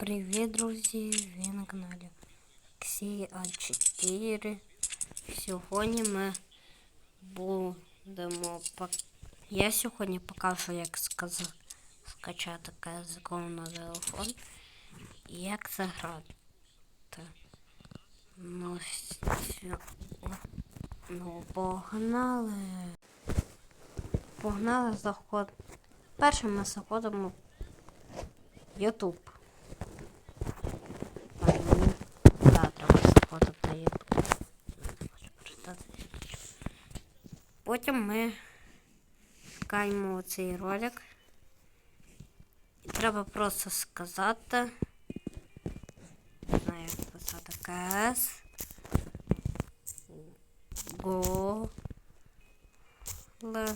Привіт, друзі! Ви на каналі Ксі А4. Сьогодні ми будемо Я сьогодні покажу, як сказ... скачати КСГО на телефон і як заграти. Ну, сьо- ну погнали. Погнали заход. Першим ми заходимо в YouTube. Так, треба заходити на YouTube. Хочу прочитати. Потім ми шукаємо цей ролик. І треба просто сказати. Не знаю, як писати КС. Го. Л.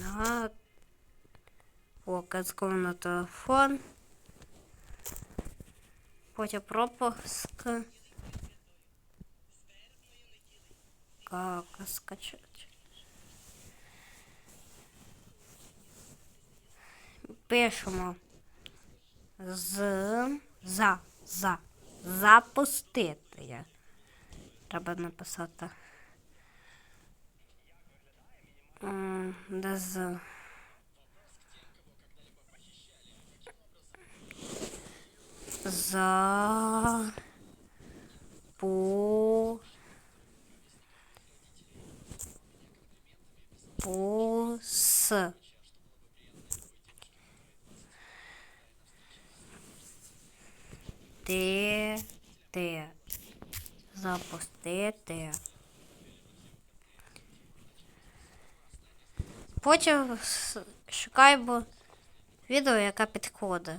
На показку на телефон. Потім пропуск. Как скачать? Пишемо з за за запустити. Треба написати. Де з за по пус те те запустити. Потім с- шукаємо відео, яке підходить.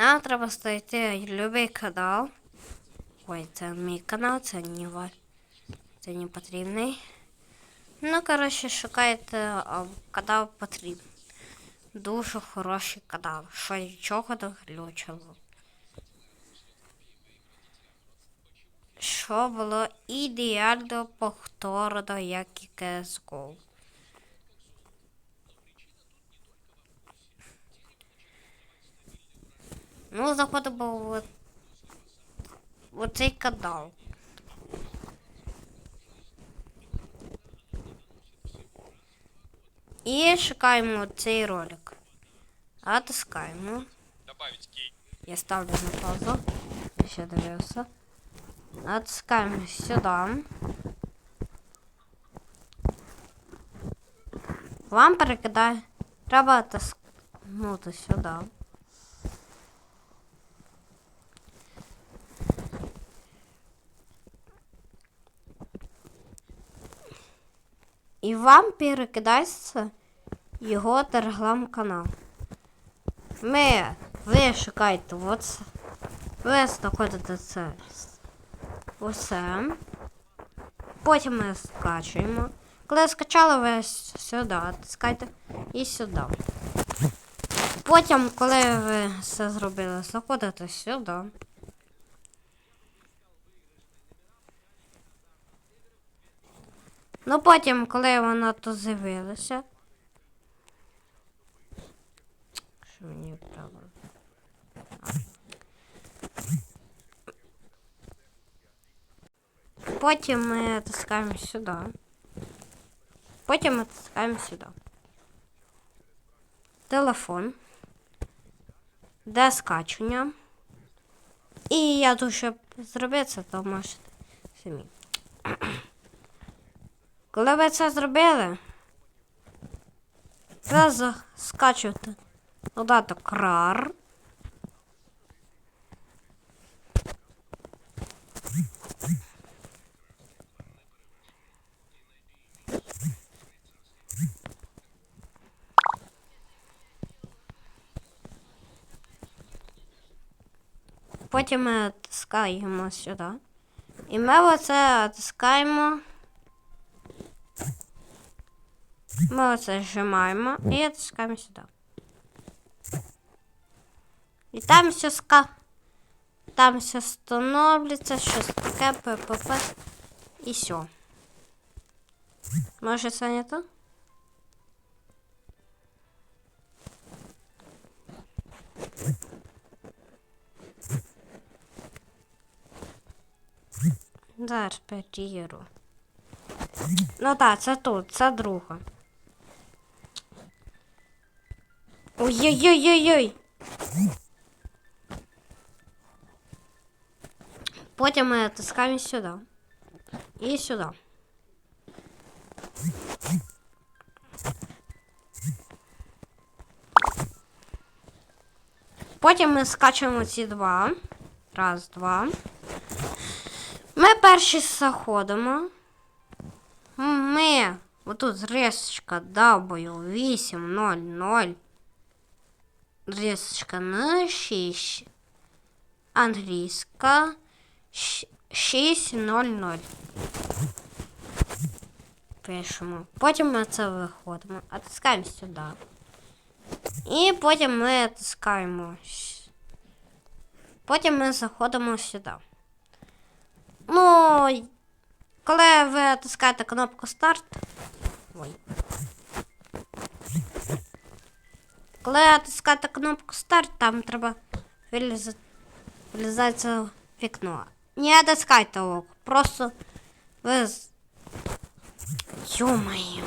Нам треба знайти любий канал. Ой, це мій канал, це не. Це не потрібний. Ну, коротше, шукайте а, канал потрібен. Дуже хороший канал. Що нічого не глючило. Що було ідеально повторено, як і CSGO. Ну, заходимо в, в цей канал. І шукаємо цей ролик. Натискаємо. Добавить кей. Я ставлю на паузу. Ще дивився. Натискаємо сюди. Вам перекидає. Треба тискнути сюди. І вам перекидається його телеграм-канал. Ми, ви шукаєте оце. Ви знаходите це. Оце. Потім ми скачуємо. Коли скачали, ви сюди тискайте і сюди. Потім, коли ви все зробили, заходите сюди. Ну потім, коли вона то з'явилася. Що мені треба? Потім ми тискаємо сюди. Потім ми тискаємо сюди. Телефон. Де скачування. І я тут, щоб зробити то можете самі. Коли ви це зробили, треба скачувати додаток RAR. Потім ми тискаємо сюди. І ми оце тискаємо. Ми оце зжимаємо і тискаємо сюди. І там все ска. Там все встановлюється, щось таке, ППП. І все. Може це не то? Зараз перевірю. Ну так, це тут, це друга. Ой-ой-ой-ой-ой. Потім ми натискаємо сюди. І сюди. Потім ми скачуємо ці два. Раз, два. Ми перші заходимо. Ми отут рисочка W800. Рисочка на 6. Англійська 600. Пишемо. Потім ми це виходимо. Натискаємо сюди. І потім ми натискаємо. с- Потім ми заходимо сюди. Ну, коли ви натискаєте кнопку старт. Ой. Коли натискаєте кнопку старт, там треба вилізати, вилізати це вікно. Не натискайте ок. Просто ви. з- Ё-моё.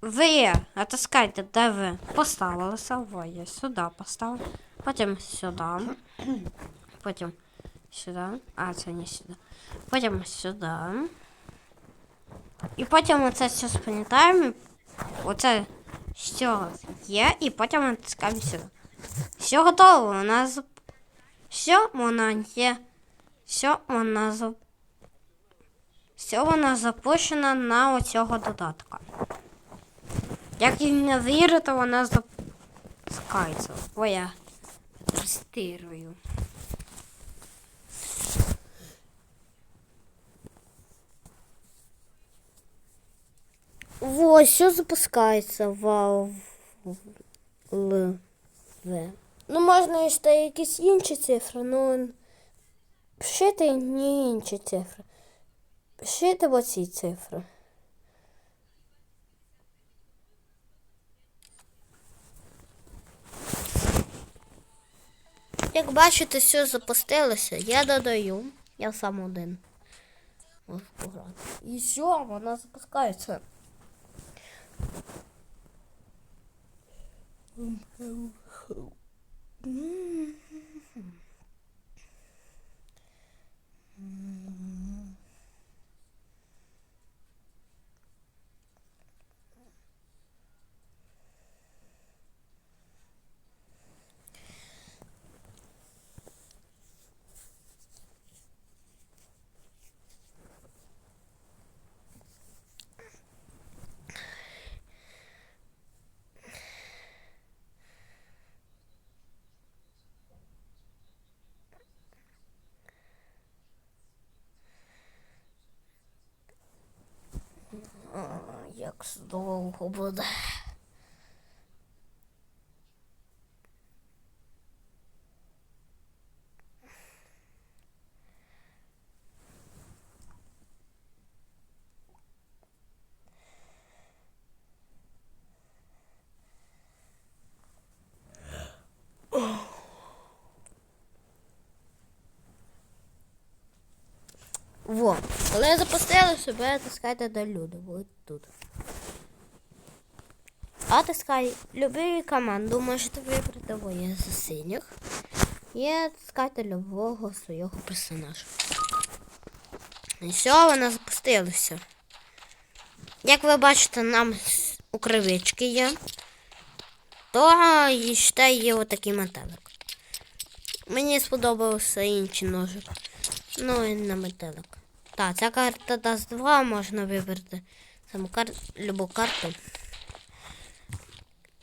Ви натискайте, де ви поставилися. Во, я сюди поставив. Потім сюди. Потім сюди. А, це не сюди. Потім сюди. І потім оце все спам'ятаємо. Оце все є, і потім натискаємо сюди. Все готово. У нас все вона є. Все вона за... Все вона запущена на оцього додатка. Як і не вірите, вона запускається. Ой, я розтирую. Во, що запускається? Вау. Л. В. Ну, можна і ще якісь інші цифри, ну. Пишите не інші цифри. Пишите оці цифри. Як бачите, все запустилося, я додаю. Я сам один. Ось пограти. І все, вона запускається. А, Як довго буде. Во. Коли я запустила себе, натискайте до люди. Вот тут. А тискай любую команду, можете вибрати, бо я за синіх. І натискайте любого свого персонажа. І все, вона запустилася. Як ви бачите, нам с- у кривички є. То і ще є отакий метелик. Мені сподобався інший ножик. Ну і на метелик. Так, ця карта дасть 2, можна вибрати саму кар... любу карту.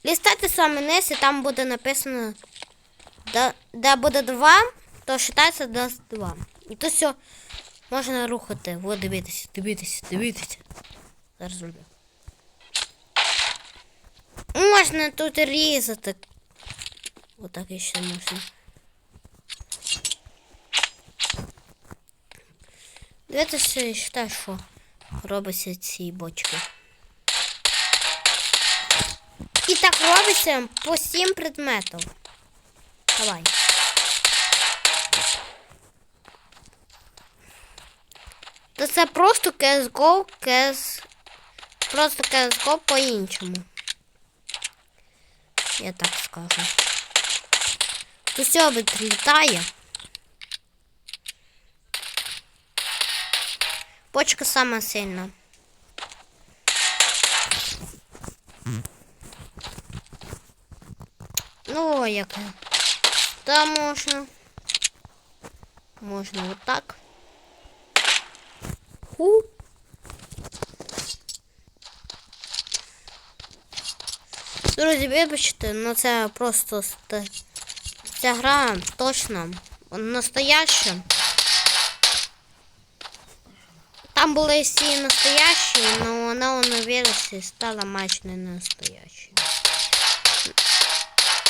Лістайте саме низ і там буде написано, де, де буде 2, то вважається дасть 2. І то все можна рухати. О, дивитися, дивитися, дивитися. Зараз зроблю. Можна тут різати. Отак ще можна. Дивіться ще те, що робиться ці бочки. І так робиться по сім предметів. Давай. Та це просто CSGO, CS... Просто CSGO по-іншому. Я так скажу. Тут все літає. Почка сама сильна. Ну, як. Там можна. Можна отак. Ху. Друзі, вибачте, ну це просто ця гра точно настояща. Там були всі настоящі, але вона у версії стала майже не настоящою.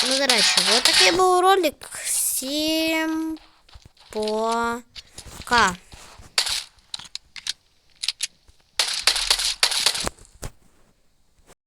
Ну, до речі, ось такий був ролик. Всім пока.